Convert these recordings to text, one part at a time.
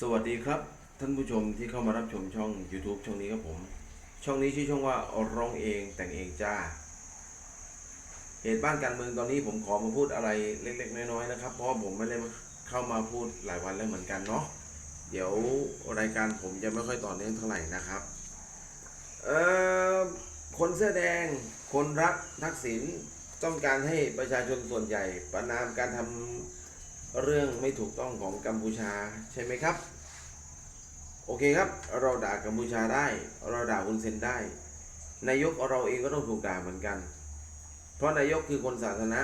สวัสดีครับ ท่านผู้ชมที่เข้ามารับชมช่อง YouTube ช่องนี้ครับผม ช่องนี้ชื่อช่องว่าร้องเองแต่งเองจ้า เหตุบ้านการเมืองตอนนี้ผมขอมาพูดอะไรเล็ก ๆ น้อยๆนะครับ เพราะผมไม่ได้เข้ามาพูดหลายวันแล้วเหมือนกันเนาะเดี๋ยวรายการผมจะไม่ค่อยต่อเนื่องเท่าไหร่นะครับเอ่อคนเสื้อแดง คนรักทักษิณต้องการให้ประชาชนส่วนใหญ่ ประนามการทำ เรื่องไม่ถูกต้องของกัมพูชาใช่ไหมครับ โอเคครับ เราด่ากัมพูชาได้ เราด่าคุณเซนได้ นายกเราเองก็ต้องถูกด่าเหมือนกัน เพราะนายกคือคนสาธารณะ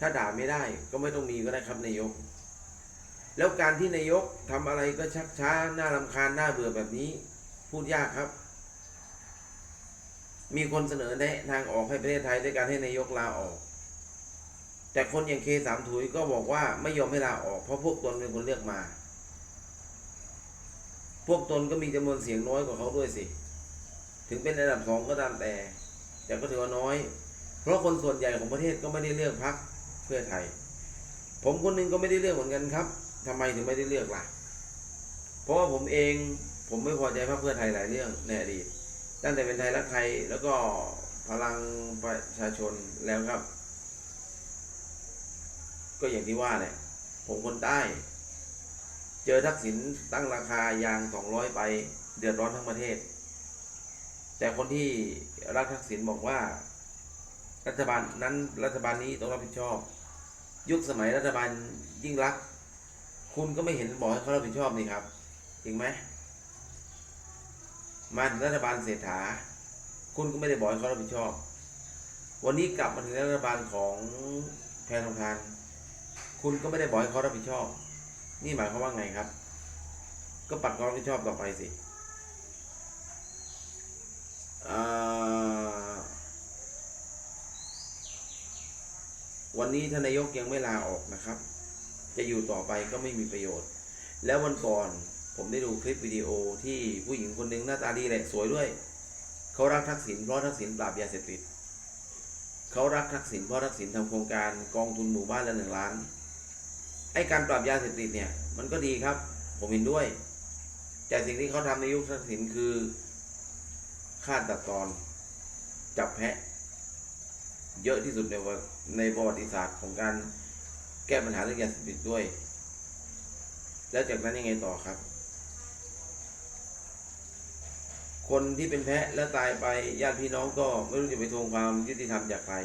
ถ้าด่าไม่ได้ก็ไม่ต้องมีก็ได้ครับนายก แล้วการที่นายกทำอะไรก็ชักช้าน่ารำคาญน่าเบื่อแบบนี้พูดยากครับมีคนเสนอแนะทางออกให้ประเทศไทยด้วยการให้นายกลาออก แต่คนอย่างเคสามถุยก็บอกว่าไม่ยอมให้ลาออกเพราะพวกตนเป็นคนเลือกมา พวกตนก็มีจำนวนเสียงน้อยกว่าเขาด้วยสิ ถึงเป็นอันดับสองก็ตามแต่ แต่ก็ถือว่าน้อย เพราะคนส่วนใหญ่ของประเทศก็ไม่ได้เลือกพรรคเพื่อไทย ผมคนหนึงก็ไม่ได้เลือกเหมือนกันครับทำไมถึงไม่ได้เลือกล่ะ เพราะว่าผมเองผมไม่พอใจพรรคเพื่อไทยหลายเรื่องในอดีตตั้งแต่เป็นไทยรักไทยแล้วก็พลังประชาชนแล้วครับ ก็อย่างที่ว่าแหละผมคนใต้ เจอทักษิณตั้งราคายางสองร้อยไปเดือดร้อนทั้งประเทศ แต่คนที่รักทักษิณบอกว่า รัฐบาลนั้นรัฐบาลนี้ต้องรับผิดชอบ ยุคสมัยรัฐบาลยิ่งรัก คุณก็ไม่เห็นบอกให้เขารับผิดชอบนี่ครับจริงไหมมันรัฐบาลเศรษฐา คุณก็ไม่ได้บอกให้เขารับผิดชอบ วันนี้กลับมาถึงรัฐบาลของแพทองทาน คุณก็ไม่ได้บอกให้เขารับผิดชอบ นี่หมายความว่าไงครับ ก็ปัดความรับผิดชอบต่อไปสิวันนี้ทนายกยังไม่ลาออกนะครับ จะอยู่ต่อไปก็ไม่มีประโยชน์ แล้ววันก่อนผมได้ดูคลิปวิดีโอที่ผู้หญิงคนหนึ่งหน้าตาดีแหละสวยด้วย เขารักทักษิณเพราะทักษิณปราบยาเสพติดเขารักทักษิณเพราะทักษิณทำโครงการกองทุนหมู่บ้านละหนึ่งล้าน การปราบยาเสพติดเนี่ยมันก็ดีครับ ผมเห็นด้วย แต่สิ่งที่เขาทำในยุคทักษิณคือฆ่าตัดตอน จับแพะ เยอะที่สุดในประในประวัติศาสตร์ของการแก้ปัญหาเรื่องยาเสพติดด้วย แล้วจากนั้นยังไงต่อครับ คนที่เป็นแพะแล้วตายไปญาติพี่น้องก็ไม่รู้จะไปทวงความยุติธรรมจากใคร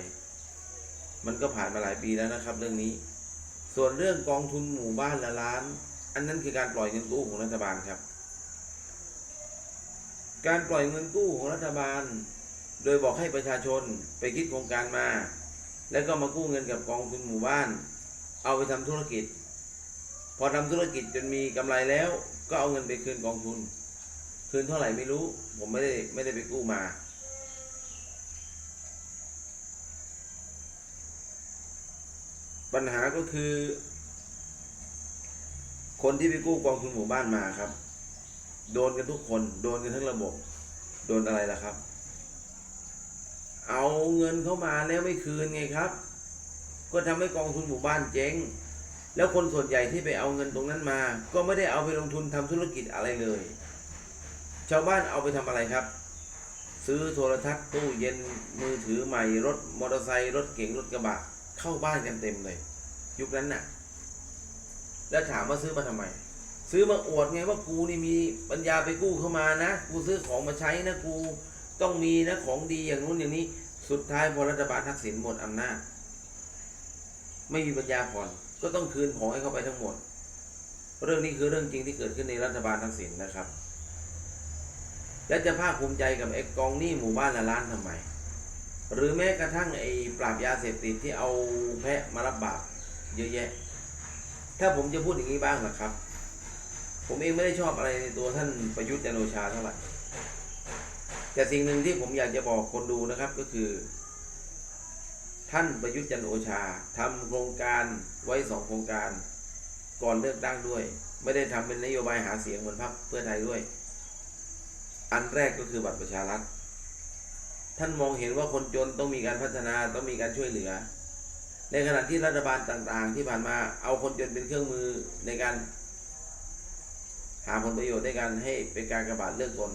มันก็ผ่านมาหลายปีแล้วนะครับ เรื่องนี้ ส่วนเรื่องกองทุนหมู่บ้านละล้าน อันนั้นคือการปล่อยเงินกู้ของรัฐบาลครับ การปล่อยเงินกู้ของรัฐบาล โดยบอกให้ประชาชนไปคิดโครงการมา แล้วก็มากู้เงินกับกองทุนหมู่บ้าน เอาไปทำธุรกิจ พอทำธุรกิจจนมีกำไรแล้ว ก็เอาเงินไปคืนกองทุน คืนเท่าไหร่ไม่รู้ ผมไม่ได้ไม่ได้ไปกู้มา ปัญหาก็คือ คนที่ไปกู้กองทุนหมู่บ้านมาครับ โดนกันทุกคน โดนกันทั้งระบบ โดนอะไรล่ะครับ เอาเงินเข้ามาแล้วไม่คืนไงครับ ก็ทำให้กองทุนหมู่บ้านเจ๊ง แล้วคนส่วนใหญ่ที่ไปเอาเงินตรงนั้นมา ก็ไม่ได้เอาไปลงทุนทำธุรกิจอะไรเลย ชาวบ้านเอาไปทำอะไรครับซื้อโทรทัศน์ตู้เย็นมือถือใหม่รถมอเตอร์ไซค์รถเก๋งรถกระบะ เข้าบ้านกันเต็มเลย ยุคนั้นน่ะ แล้วถามว่าซื้อมาทำไม ซื้อมาอวดไงว่ากูนี่มีปัญญาไปกู้เข้ามานะ กูซื้อของมาใช้นะกูต้องมีนะของดีอย่างนู้นอย่างนี้ สุดท้ายพอรัฐบาลทักษิณหมดอำนาจ ไม่มีปัญญาผ่อนก็ต้องคืนของให้เขาไปทั้งหมด เรื่องนี้คือเรื่องจริงที่เกิดขึ้นในรัฐบาลทักษิณนะครับ แล้วจะภาคภูมิใจกับไอ้กองหนี้หมู่บ้านละล้านทำไม หรือแม้กระทั่งไอ้ปราบยาเสพติดที่เอาแพะมารับบาปเยอะแยะ ถ้าผมจะพูดอย่างนี้บ้างนะครับ ผมเองไม่ได้ชอบอะไรในตัวท่านประยุทธ์จันโอชาเท่าไหร่แต่สิ่งหนึ่งที่ผมอยากจะบอกคนดูนะครับก็คือ ท่านประยุทธ์จันโอชาทำโครงการไว้สองโครงการ ก่อนเลือกตั้งด้วย ไม่ได้ทำเป็นนโยบายหาเสียงเหมือนพรรคเพื่อไทยด้วย อันแรกก็คือบัตรประชารัฐ ท่านมองเห็นว่าคนจนต้องมีการพัฒนาต้องมีการช่วยเหลือ ในขณะที่รัฐบาลต่างๆ ที่ผ่านมาเอาคนจนเป็นเครื่องมือในการหาผลประโยชน์ด้วยกันให้เป็นการกระบาดเลือกตน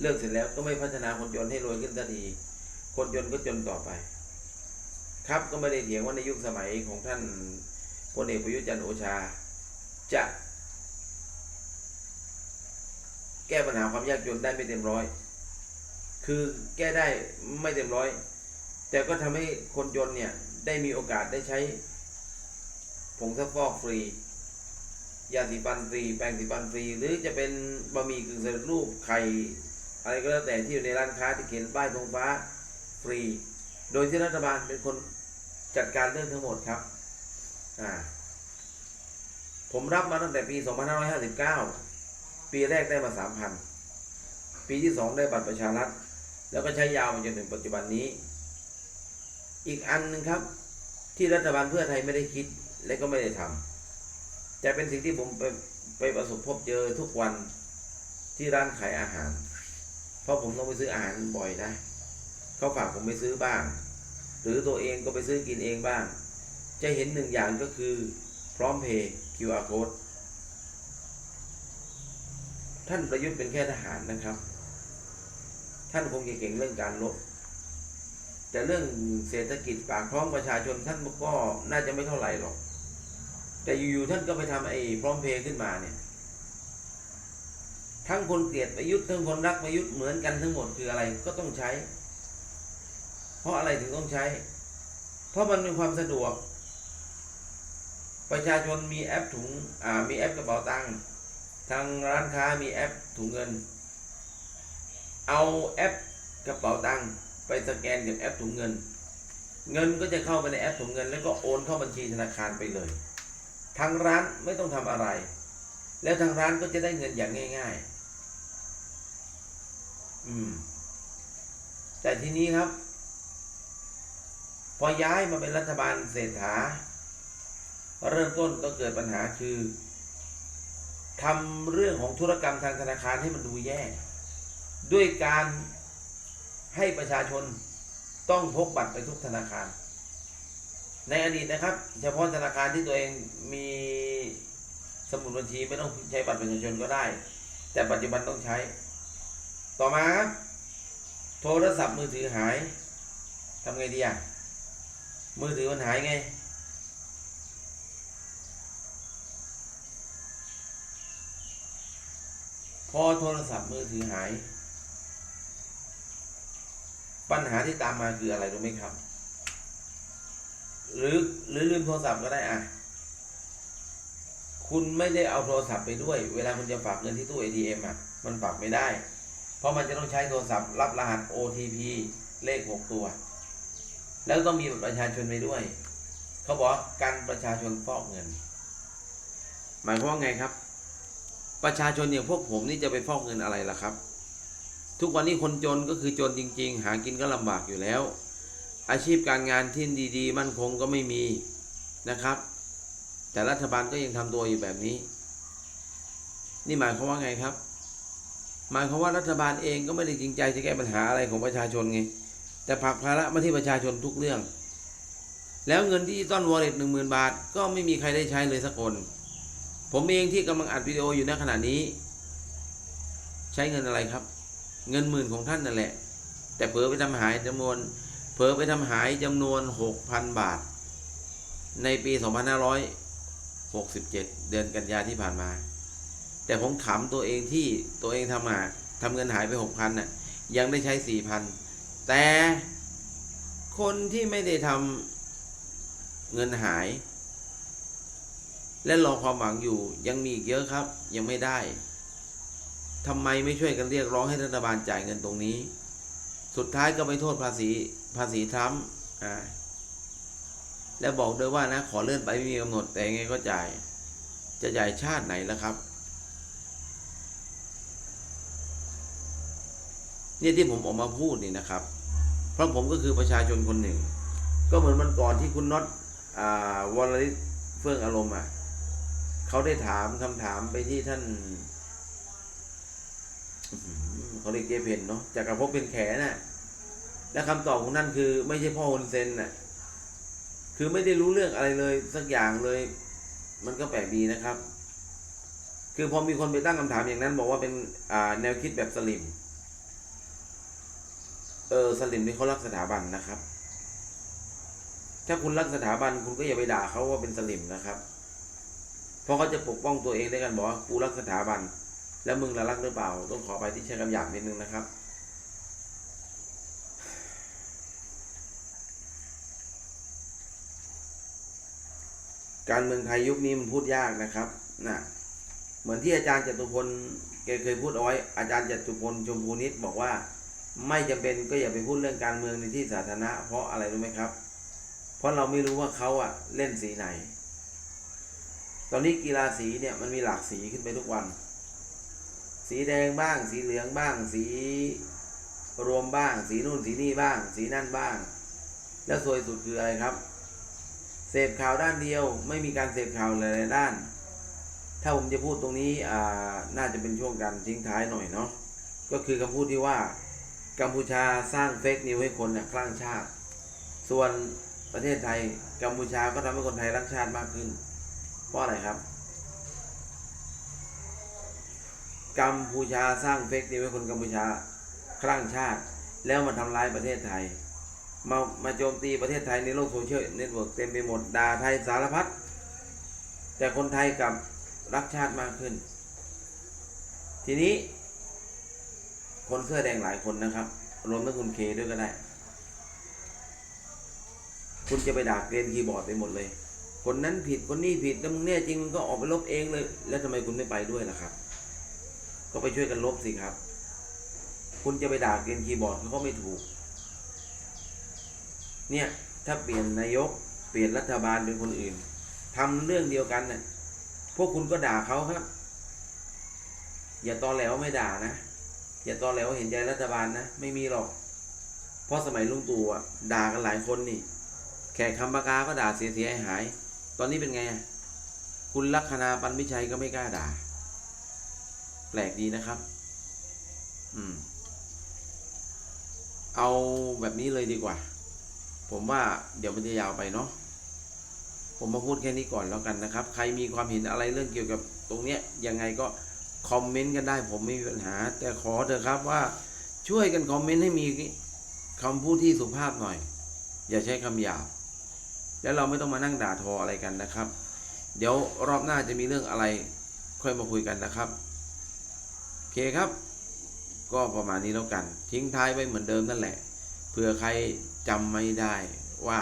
เลือกเสร็จแล้วก็ไม่พัฒนาคนจนให้รวยขึ้นสักทีคนจนก็จนต่อไป ครับก็ไม่ได้เถียงว่าในยุคสมัยของท่านพลเอกประยุทธ์จันทร์โอชา จะแก้ปัญหาความยากจนได้ไม่เต็มร้อย คือแก้ได้ไม่เต็มร้อย แต่ก็ทำให้คนจนเนี่ยได้มีโอกาสได้ใช้ผงซักฟอกฟรี ยาสีฟันฟรี แปรงสีฟันฟรี หรือจะเป็นบะหมี่กึ่งสำเร็จรูปไข่ อะไรก็แล้วแต่ที่อยู่ในร้านค้าที่เขียนป้ายธงฟ้าฟรี โดยที่รัฐบาลเป็นคนจัดการเรื่องทั้งหมดครับ อ่า ผมรับมาตั้งแต่ปี 2559 ปีแรกได้มา 3,000 ปีที่ 2 ได้บัตรประชารัฐ แล้วก็ใช้ยาวมาจนถึงปัจจุบันนี้ อีกอันหนึ่งครับ ที่รัฐบาลเพื่อไทยไม่ได้คิดและก็ไม่ได้ทำแต่เป็นสิ่งที่ผมไปไปประสบพบเจอทุกวันที่ร้านขายอาหาร เพราะผมต้องไปซื้ออาหารบ่อยนะเขาฝากผมไปซื้อบ้าง หรือตัวเองก็ไปซื้อกินเองบ้าง จะเห็นหนึ่งอย่างก็คือพร้อมเพย์ QR code ท่านประยุทธ์เป็นแค่ทหารนะครับ ท่านคงจะเก่งเรื่องการลบแต่เรื่องเศรษฐกิจปากท้องประชาชนท่านก็น่าจะไม่เท่าไหร่หรอก แต่อยู่ๆท่านก็ไปทำไอ้พร้อมเพย์ขึ้นมาเนี่ย ทั้งคนเกลียดประยุทธ์ทั้งคนรักประยุทธ์เหมือนกันทั้งหมดคืออะไรก็ต้องใช้ เพราะอะไรถึงต้องใช้ เพราะมันเป็นความสะดวก ประชาชนมีแอปถุงอ่ามีแอปกระเป๋าตังค์ทางร้านค้ามีแอปถุงเงิน เอาแอปกระเป๋าตังค์ไปสแกนกับแอปถุงเงิน เงินก็จะเข้าไปในแอปถุงเงิน แล้วก็โอนเข้าบัญชีธนาคารไปเลยทางร้านไม่ต้องทำอะไร แล้วทางร้านก็จะได้เงินอย่างง่าย ๆ อืม แต่ทีนี้ครับ พอย้ายมาเป็นรัฐบาลเศรษฐา เริ่มต้นก็เกิดปัญหาคือทำเรื่องของธุรกรรมทางธนาคารให้มันดูแย่ ด้วยการให้ประชาชนต้องพกบัตรไปทุกธนาคาร ในอดีตนะครับ เฉพาะธนาคารที่ตัวเองมีสมุดบัญชีไม่ต้องใช้บัตรประชาชนก็ได้ แต่ปัจจุบันต้องใช้ ต่อมาครับโทรศัพท์มือถือหายทำไงดีอะมือถือมันหายไง พอโทรศัพท์มือถือหาย ปัญหาที่ตามมาคืออะไรรู้ไหมครับ หรือหรือลืมโทรศัพท์ก็ได้อะ คุณไม่ได้เอาโทรศัพท์ไปด้วย เวลาคุณจะฝากเงินที่ตู้ ATM อะ มันฝากไม่ได้ เพราะมันจะต้องใช้โทรศัพท์ รับรหัส OTP เลข6ตัว แล้วต้องมีบัตรประชาชนไปด้วย เขาบอกการประชาชนฟอกเงิน หมายความว่าไงครับ ประชาชนอย่างพวกผมนี่จะไปฟอกเงินอะไรล่ะครับ ทุกวันนี้คนจนก็คือจนจริง ๆ หากินก็ลำบากอยู่แล้ว อาชีพการงานที่ดีๆ มั่นคงก็ไม่มีนะครับ แต่รัฐบาลก็ยังทำตัวอยู่แบบนี้ นี่หมายความว่าไงครับ หมายความว่ารัฐบาลเองก็ไม่ได้จริงใจจะแก้ปัญหาอะไรของประชาชนไงแต่ผลักภาระมาที่ประชาชนทุกเรื่อง แล้วเงินที่ต้อนวอลเล็ตหนึ่งหมื่นบาท ก็ไม่มีใครได้ใช้เลยสักคน ผมเองที่กำลังอัดวิดีโออยู่ในขณะนี้ ใช้เงินอะไรครับ เงินหมื่นของท่านนั่นแหละ แต่เผลอไปทำหายจำนวนเผลอไปทำหายจำนวนหกพันบาท ในปีสองพันห้าร้อยหกสิบเจ็ดเดือนกันยาที่ผ่านมา แต่ผมขำตัวเองที่ตัวเองทำมาทำเงินหายไปหกพันน่ะ ยังได้ใช้สี่พันแต่คนที่ไม่ได้ทำเงินหาย และรอความหวังอยู่ยังมีอีกเยอะครับ ยังไม่ได้ ทำไมไม่ช่วยกันเรียกร้องให้รัฐบาลจ่ายเงินตรงนี้ สุดท้ายก็ไปโทษภาษีภาษีทรัมป์อ่าและบอกด้วยว่านะขอเลื่อนไปไม่มีกำหนดแต่ยังไงก็จ่าย จะจ่ายชาติไหนล่ะครับ เนี่ยที่ผมออกมาพูดนี่นะครับ เพราะผมก็คือประชาชนคนหนึ่ง ก็เหมือนมันก่อนที่คุณน็อตอ่าวรลิศเฟื่องอารมณ์อะเขาได้ถามคำถามไปที่ท่าน เขาเรียกเจเพนเนาะจากกระพบเป็นแขน่ะ และคำตอบของท่นคือไม่ใช่พ่อฮุนเซนน่ะ คือไม่ได้รู้เรื่องอะไรเลยสักอย่างเลย มันก็แปลกดีนะครับ คือพอมีคนไปตั้งคำถามอย่างนั้น บอกว่าเป็นแนวคิดแบบสลิม เออสลิมนี่เขารักสถาบันนะครับ ถ้าคุณรักสถาบันคุณก็อย่าไปด่าเขาว่าเป็นสลิมนะครับ เพราะเขาจะปกป้องตัวเองด้วยกันบอกว่ากูรักสถาบัน แล้วมึงละรักหรือเปล่า ต้องขอไปที่ใช้คำหยาบนิดนึงนะครับ การเมืองไทยยุคนี้มันพูดยากนะครับนะเหมือนที่อาจารย์จตุพลแกเคยพูดเอาไว้อาจารย์จตุพลชมพูนิตบอกว่า ไม่จำเป็นก็อย่าไปพูดเรื่องการเมืองในที่สาธารณะ เพราะอะไรรู้ไหมครับ เพราะเราไม่รู้ว่าเขาอะเล่นสีไหน ตอนนี้กีฬาสีเนี่ยมันมีหลากสีขึ้นไปทุกวัน สีแดงบ้าง สีเหลืองบ้าง สีรวมบ้าง สีนู่นสีนี่บ้าง สีนั่นบ้าง แล้วสวยสุดคืออะไรครับ เสพข่าวด้านเดียว ไม่มีการเสพข่าวหลายๆด้าน ถ้าผมจะพูดตรงนี้อ่าน่าจะเป็นช่วงการทิ้งท้ายหน่อยเนาะก็คือคำพูดที่ว่ากัมพูชาสร้างเฟกนิวให้คนน่ะคลั่งชาติ ส่วนประเทศไทยกัมพูชาก็ทำให้คนไทยรักชาติมากขึ้น เพราะอะไรครับ กัมพูชาสร้างเฟกนิวให้คนกัมพูชาคลั่งชาติ แล้วมาทำร้ายประเทศไทย มามาโจมตีประเทศไทยในโลกโซเชียลเน็ตเวิร์กเต็มไปหมดด่าไทยสารพัดแต่คนไทยกับรักชาติมากขึ้น ทีนี้ คนเสื้อแดงหลายคนนะครับ รวมทั้งคุณเคด้วยก็ได้ คุณจะไปด่าเกรนคีย์บอร์ดไปหมดเลย คนนั้นผิดคนนี้ผิดแล้วมึงแน่จริงมึงก็ออกไปลบเองเลย แล้วทำไมคุณไม่ไปด้วยล่ะครับ ก็ไปช่วยกันลบสิครับ คุณจะไปด่าเกรนคีย์บอร์ดเขาไม่ถูก เนี่ย ถ้าเปลี่ยนนายก เปลี่ยนรัฐบาลเป็นคนอื่นทำเรื่องเดียวกันน่ะพวกคุณก็ด่าเขาครับ อย่าตอแหลวไม่ด่านะ อย่าตอแหลวเห็นใจรัฐบาลนะ ไม่มีหรอก เพราะสมัยลุงตู่อะ ด่ากันหลายคนนี่ แขกคำปากาก็ด่าเสียเสียหายหายตอนนี้เป็นไง คุณลัคนาปันวิชัยก็ไม่กล้าด่า แปลกดีนะครับ อืม เอาแบบนี้เลยดีกว่า ผมว่าเดี๋ยวมันจะยาวไปเนาะ ผมมาพูดแค่นี้ก่อนแล้วกันนะครับ ใครมีความเห็นอะไรเรื่องเกี่ยวกับตรงเนี้ยยังไงก็คอมเมนต์กันได้ ผมไม่มีปัญหา แต่ขอเถอะครับว่าช่วยกันคอมเมนต์ให้มีคำพูดที่สุภาพหน่อย อย่าใช้คำหยาบ แล้วเราไม่ต้องมานั่งด่าทออะไรกันนะครับ เดี๋ยวรอบหน้าจะมีเรื่องอะไร ค่อยมาคุยกันนะครับ เคครับ ก็ประมาณนี้แล้วกัน ทิ้งท้ายไว้เหมือนเดิมนั่นแหละเผื่อใครจำไม่ได้ว่า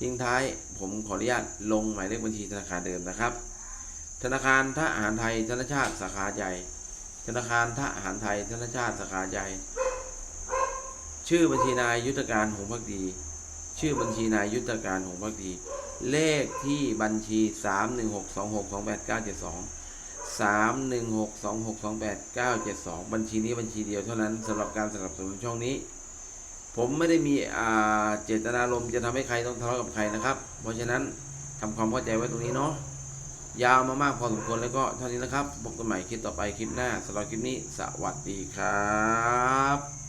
ทิ้งท้ายผมขออนุญาตลงหมายเลขบัญชีธนาคารเดิมนะครับ ธนาคารทหารไทยธนชาติสาขาใหญ่ ธนาคารทหารไทยธนชาติสาขาใหญ่ ชื่อบัญชีนายยุทธการหงส์พักดี ชื่อบัญชีนายยุทธการหงส์พักดี เลขที่บัญชี 3 1 6 2 6 2 8 9 7 2 สามหนึ่งหกสองหกสองแปดเก้าเจ็ดสองบัญชีนี้บัญชีเดียวเท่านั้นสำหรับการสนับสนุนช่องนี้ ผมไม่ได้มีอ่าเจตนารมณ์จะทำให้ใครต้องทะเลาะกับใครนะครับ เพราะฉะนั้นทำความเข้าใจไว้ตรงนี้เนาะยาวมามากพอสมควรแล้วก็เท่านี้นะครับพบกันใหม่คลิปต่อไปคลิปหน้าสำหรับคลิปนี้สวัสดีครับ